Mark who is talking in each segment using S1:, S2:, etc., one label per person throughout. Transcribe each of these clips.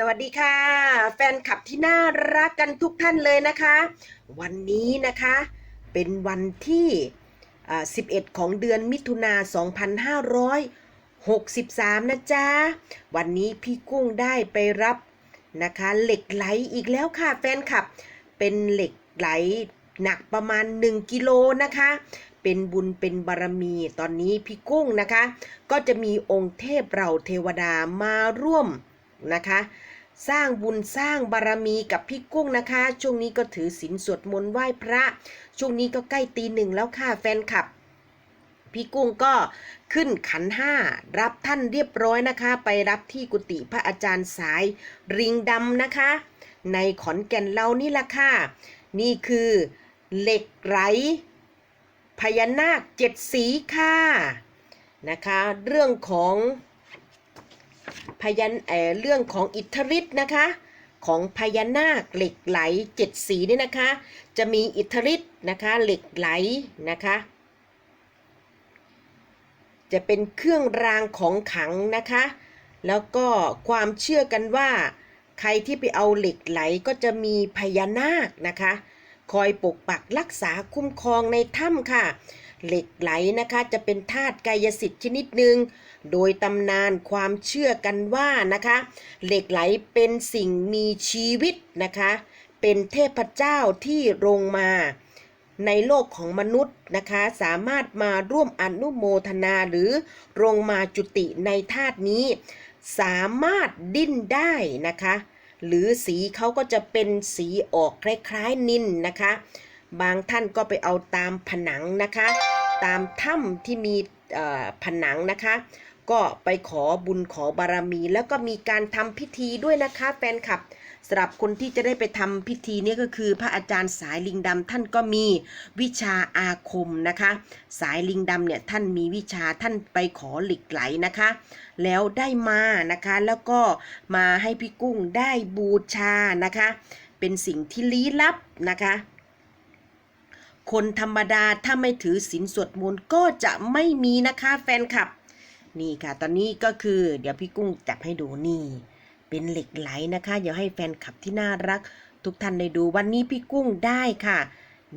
S1: สวัสดีค่ะ แฟนคลับที่น่ารักกันทุกท่านเลยนะคะ วันนี้นะคะเป็นวันที่ 11 ของเดือนมิถุนา 2563 นะจ๊ะ วันนี้พี่กุ้งได้ไปรับนะคะ เหล็กไหลอีกแล้วค่ะแฟนคลับ เป็นเหล็กไหลหนักประมาณ 1 กิโลนะคะ เป็นบุญเป็นบารมี ตอนนี้พี่กุ้งนะคะ ก็จะมีองค์เทพเราเทวดามาร่วม นะคะ สร้างบุญสร้างบารมีกับพี่กุ้งนะคะ ช่วงนี้ก็ถือศีลสวดมนต์ไหว้พระ ช่วงนี้ก็ใกล้ตีหนึ่งแล้วค่ะแฟนคลับ พี่กุ้งก็ขึ้นขันห้ารับท่านเรียบร้อยนะคะ ไปรับที่กุฏิพระอาจารย์สายริงดำนะคะ ในขอนแก่นเรานี่ละค่ะ นี่คือเหล็กไหลพญานาคเจ็ดสีค่ะนะคะ เรื่องของ พยันเอ่อเรื่องของอิทธิฤทธิ์นะคะ ของพญานาคเหล็กไหลเจ็ดสีนี่นะคะ จะมีอิทธิฤทธิ์นะคะเหล็กไหลนะคะจะเป็นเครื่องรางของขังนะคะ แล้วก็ความเชื่อกันว่า ใครที่ไปเอาเหล็กไหลก็จะมีพญานาคนะคะ คอยปกปักรักษาคุ้มครองในถ้ำค่ะ เหล็กไหลนะคะจะเป็นธาตุกายสิทธิ์ชนิดหนึ่งโดยตำนานความเชื่อกันว่านะคะ เหล็กไหลเป็นสิ่งมีชีวิตนะคะ เป็นเทพเจ้าที่ลงมาในโลกของมนุษย์นะคะ สามารถมาร่วมอนุโมทนาหรือลงมาจุติในธาตุนี้ สามารถดิ้นได้นะคะ หรือสีเขาก็จะเป็นสีออกคล้ายๆนินนะคะ บางท่านก็ไปเอาตามผนังนะคะ ตามถ้ำที่มีผนังนะคะ ก็ไปขอบุญขอบารมี แล้วก็มีการทำพิธีด้วยนะคะแฟนคลับสำหรับคนที่จะได้ไปทำพิธีนี้ก็คือ พระอาจารย์สายลิงดำท่านก็มีวิชาอาคมนะคะ สายลิงดำเนี่ยท่านมีวิชาท่านไปขอหล็กไหลนะคะ แล้วได้มานะคะแล้วก็มาให้พี่กุ้งได้บูชานะคะ เป็นสิ่งที่ลี้ลับนะคะ คนธรรมดาถ้าไม่ถือศีลสวดมนต์ก็จะไม่มีนะคะแฟนคลับ นี่ค่ะ ตอนนี้ก็คือเดี๋ยวพี่กุ้งจับให้ดูนี่ เป็นเหล็กไหลนะคะ เดี๋ยวให้แฟนคลับที่น่ารัก ทุกท่านได้ดูวันนี้พี่กุ้งได้ค่ะ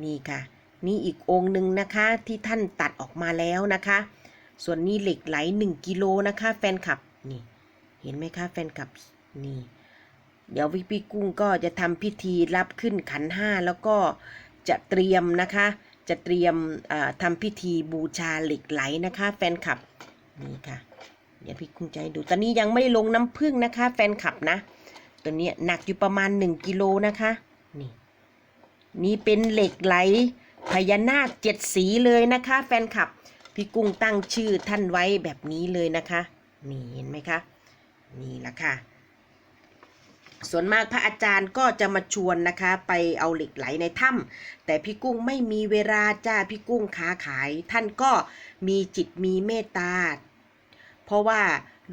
S1: นี่ค่ะ นี่อีกองค์หนึ่งนะคะที่ท่านตัดออกมาแล้วนะคะ ส่วนนี้เหล็กไหล1กิโลนะคะ แฟนคลับนี่ เห็นไหมคะแฟนคลับนี่เดี๋ยววิพี่กุ้งก็จะทำพิธีรับขึ้นขันห้าแล้วก็ จะเตรียมนะคะ จะเตรียมอ่าทำพิธีบูชาเหล็กไหลนะคะ แฟนคลับนี่ค่ะเดี๋ยวพี่กุ้งให้ดู ตอนนี้ยังไม่ลงน้ำผึ้งนะคะ แฟนคลับนะ ตัวนี้หนักอยู่ประมาณ 1กิโลนะคะ นี่ นี่เป็นเหล็กไหลพญานาคเจ็ดสีเลยนะคะ แฟนคลับ พี่กุ้งตั้งชื่อท่านไว้แบบนี้เลยนะคะ นี่เห็นไหมคะ นี่แหละค่ะ ส่วนมากพระอาจารย์ก็จะมาชวนนะคะ ไปเอาเหล็กไหลในถ้ำแต่พี่กุ้งไม่มีเวลาจ้าพี่กุ้งค้าขาย ท่านก็มีจิตมีเมตตา เพราะว่า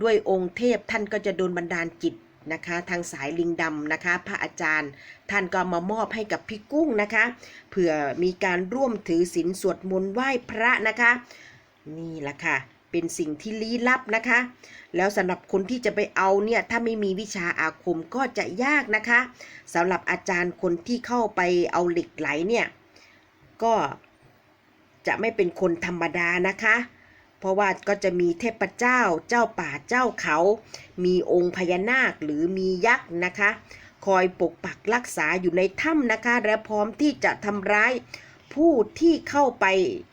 S1: ด้วยองค์เทพท่านก็จะโดนบันดาลจิตนะคะ ทางสายลิงดำนะคะ พระอาจารย์ ท่านก็มามอบให้กับพี่กุ้งนะคะเผื่อมีการร่วมถือศีลสวดมนต์ไหว้พระนะคะ นี่แหละค่ะ เป็นสิ่งที่ลี้ลับนะคะ แล้วสำหรับคนที่จะไปเอาเนี่ยถ้าไม่มีวิชาอาคมก็จะยากนะคะสำหรับอาจารย์คนที่เข้าไปเอาเหล็กไหลเนี่ยก็จะไม่เป็นคนธรรมดานะคะ เพราะว่าก็จะมีเทพเจ้าเจ้าป่าเจ้าเขา มีองค์พญานาคหรือมียักษ์นะคะ คอยปกปักรักษาอยู่ในถ้ำนะคะ และพร้อมที่จะทำร้ายผู้ที่เข้าไป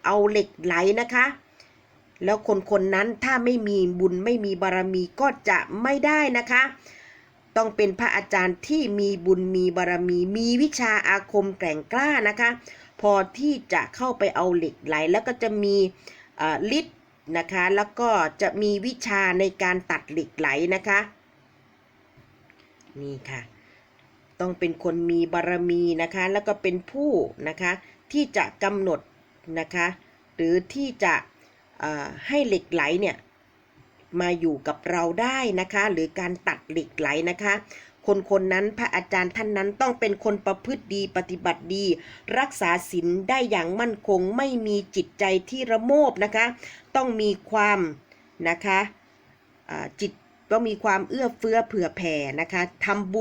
S1: เอาเหล็กไหลนะคะ แล้วคนคนนั้นถ้าไม่มีบุญไม่มีบารมีก็จะไม่ได้นะคะ ต้องเป็นพระอาจารย์ที่มีบุญมีบารมี มีวิชาอาคมแกร่งกล้านะคะ พอที่จะเข้าไปเอาเหล็กไหล แล้วก็จะมีฤทธิ์นะคะ แล้วก็จะมีวิชาในการตัดเหล็กไหลนะคะ นี่ค่ะ ต้องเป็นคนมีบารมีนะคะ แล้วก็เป็นผู้นะคะที่จะกำหนดนะคะ หรือที่จะ ให้เหล็กไหลเนี่ยมาอยู่กับเราได้นะคะ หรือการตัดเหล็กไหลนะคะ คนคนนั้นพระอาจารย์ท่านนั้นต้องเป็นคนประพฤติดีปฏิบัติดี รักษาศีลได้อย่างมั่นคงไม่มีจิตใจที่ระโมบนะคะ ต้องมีความนะคะจิตต้องมีความเอื้อเฟื้อเผื่อแผ่นะคะทำบุญ